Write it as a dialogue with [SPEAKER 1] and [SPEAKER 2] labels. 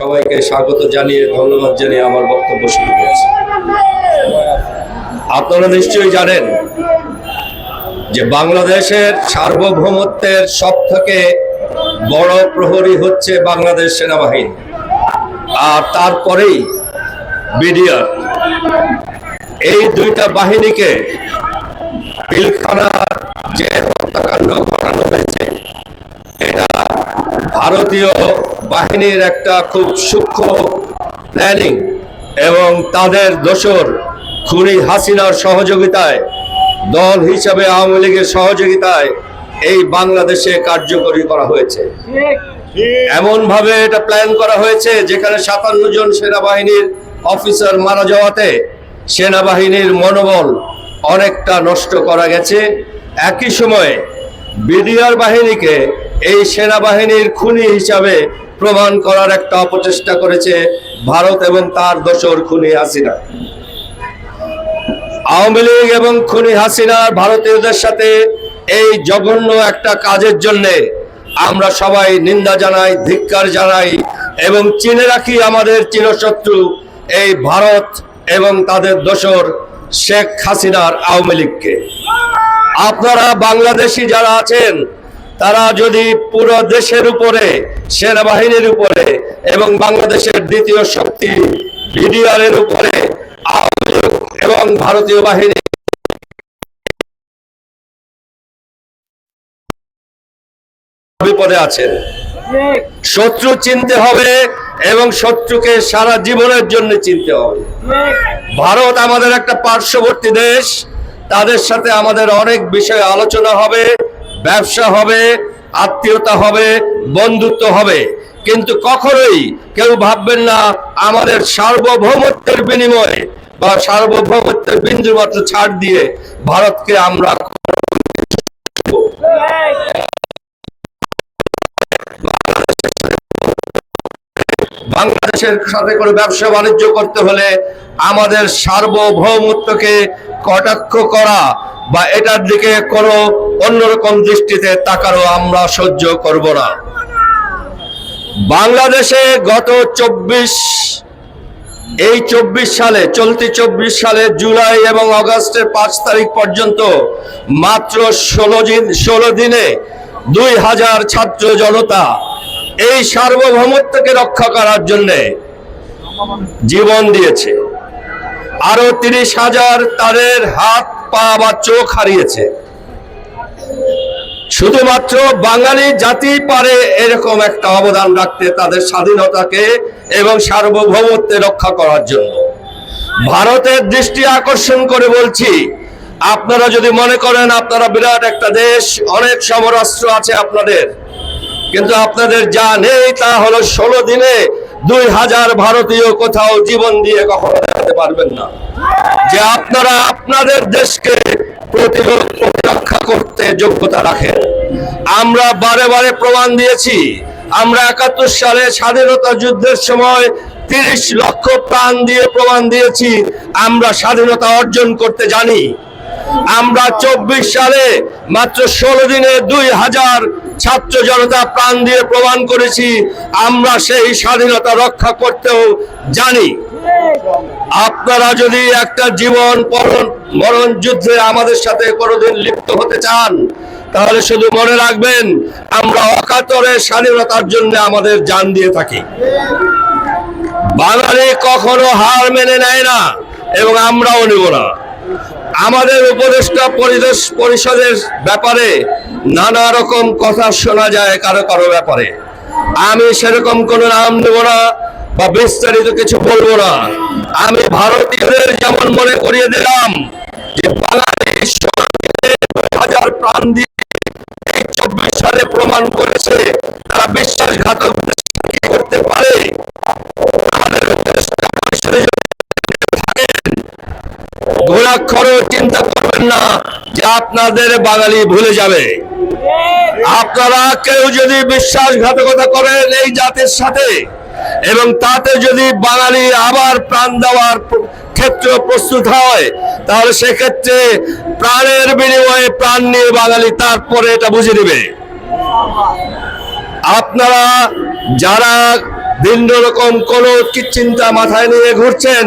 [SPEAKER 1] সবাইকে স্বাগত জানিয়ে, ধন্যবাদ জানিয়ে আমার বক্তব্য শুরু করছি। আপনারা নিশ্চয়ই জানেন যে বাংলাদেশের সার্বভৌমত্বের সব থেকে বড় প্রহরী হচ্ছে বাংলাদেশ সেনাবাহিনী, আর তারপরেই বিডিআর। এই দুইটা বাহিনীকে পিলখানার যে হত্যাকাণ্ড ঘটানো হয়েছে এটা ভারতীয় বাহিনীর একটা খুব সূক্ষ্ম প্ল্যানিং এবং তাদের দোসর খুনি হাসিনার সহযোগিতায়, দল হিসাবে আওয়ামী লীগের সহযোগিতায় এই বাংলাদেশে কার্যকরী করা হয়েছে। এমন ভাবে এটা প্ল্যান করা হয়েছে যেখানে সাতান্ন জন সেনাবাহিনীর অফিসার মারা যাওয়াতে সেনাবাহিনীর মনোবল অনেকটা নষ্ট করা গেছে। একই সময়ে বিডিআর বাহিনীকে এই সেনাবাহিনীর খুনি হিসাবে প্রমাণ করার একটা অপচেষ্টা করেছে ভারত এবং তার দোসর খুনি হাসিনা। আওয়ামী লীগ এবং খুনি হাসিনা ভারতীয়দের সাথে এই জঘন্য একটা কাজের জন্য আমরা সবাই নিন্দা জানাই, ধিক্কার জানাই এবং চিনে রাখি আমাদের চিরশত্রু এই ভারত এবং তাদের দোসর শেখ হাসিনার আওয়ামী লীগকে। আপনারা বাংলাদেশি যারা আছেন তারা যদি পুরো দেশের উপরে, সেনাবাহিনীর উপরে এবং বাংলাদেশের দ্বিতীয় শক্তি এর উপরে এবং ভারতীয় বাহিনী বিপদে আছেন। শত্রু চিনতে হবে এবং শত্রুকে সারা জীবনের জন্য চিনতে হবে। ভারত আমাদের একটা পার্শ্ববর্তী দেশ, তাদের সাথে আমাদের অনেক বিষয়ে আলোচনা হবে। ব্যবসা হবে, আত্মীয়তা হবে, বন্ধুত্ব হবে। কিন্তু কখনোই কেউ ভাববেন না, আমাদের সার্বভৌমত্বের বিনিময়ে বা সার্বভৌমত্বের বিন্দু মাত্র ছাড় দিয়ে ভারতকে আমরা বাংলাদেশের সাথে করে ব্যবসা বাণিজ্য করতে হলে আমাদের সার্বভৌমত্বকে কটাক্ষ করা বা এটার দিকে কোনো অন্যরকম দৃষ্টিতে তাকারও আমরা সহ্য করব না। বাংলাদেশে গত চব্বিশ, এই চব্বিশ সালে, চলতি চব্বিশ সালে জুলাই এবং আগস্টের পাঁচ তারিখ পর্যন্ত মাত্র ষোলো দিন, ষোলো দিনে দুই হাজার ছাত্র জনতা এই সার্বভৌমত্বকে রক্ষা করার জন্যে জীবন দিয়েছে। আরও তিরিশ হাজার তাদের হাত পা বা চোখ হারিয়েছে। শুধুমাত্র বাঙালি জাতি পারে এরকম একটা অবদান রাখতে তাদের স্বাধীনতাকে এবং সার্বভৌমত্বে রক্ষা করার জন্য। ভারতের দৃষ্টি আকর্ষণ করে বলছি, আপনারা যদি মনে করেন আপনারা বিরাট একটা দেশ, অনেক সমরাস্ত্র আছে আপনাদের, কিন্তু আপনাদের যা নেই তা হলো ষোলো দিনে দুই হাজার ভারতীয় কোথাও জীবন দিয়ে কখনো দেখাতে পারবেন না। যে আপনারা আপনাদের দেশকে প্রতিরোধ প্রতিরক্ষা করতে যোগ্যতা রাখেন। আমরা বারে বারে প্রমাণ দিয়েছি, আমরা একাত্তর সালে স্বাধীনতা যুদ্ধের সময় তিরিশ লক্ষ প্রাণ দিয়ে প্রমাণ দিয়েছি, আমরা স্বাধীনতা অর্জন করতে জানি। আমরা চব্বিশ সালে মাত্র ষোলো দিনে দুই হাজার ছাত্র জনতা প্রাণ দিয়ে প্রমাণ করেছি, আমরা সেই স্বাধীনতা রক্ষা করতেও জানি। আপনারা যদি একটা জীবন মরণ যুদ্ধে আমাদের সাথে কোনোদিন লিপ্ত হতে চান, তাহলে শুধু মনে রাখবেন, আমরা অকাতরে স্বাধীনতার জন্য আমাদের জান দিয়ে থাকি। বাঙালি কখনো হার মেনে নেয় না, এবং আমরাও নেব না। আমাদের উপদেষ্টা পরিবেশ পরিষদের ব্যাপারে নানা রকম কথা শোনা যায় কারও কারও ব্যাপারে। আমি সেরকম কোনো নাম নেব না বা বিস্তারিত কিছু বলব না। আমি ভারতীয়দের যেমন মনে করিয়ে দিলাম যে বাঙালি হাজার প্রাণ দিয়ে এই চব্বিশ সালে প্রমাণ করেছে তারা বিশ্বাসঘাতক করতে পারে। আমাদের উপদেষ্টা পরিষদে যদি থাকেন ঘোরাক্ষরও চিন্তা করবেন না যে আপনাদের বাঙালি ভুলে যাবে। আপনারা কেউ যদি বিশ্বাসঘাতকতা করেন এই জাতির সাথে, এবং তাতে যদি বাঙালি আবার প্রাণ দেওয়ার ক্ষেত্র প্রস্তুত হয়, তাহলে সেক্ষেত্রে প্রাণের বিনিময়ে প্রাণ নিয়ে বাঙালি তারপরে এটা বুঝে নেবে। আপনারা যারা ভিন্ন রকম কোন চিন্তা মাথায় নিয়ে ঘুরছেন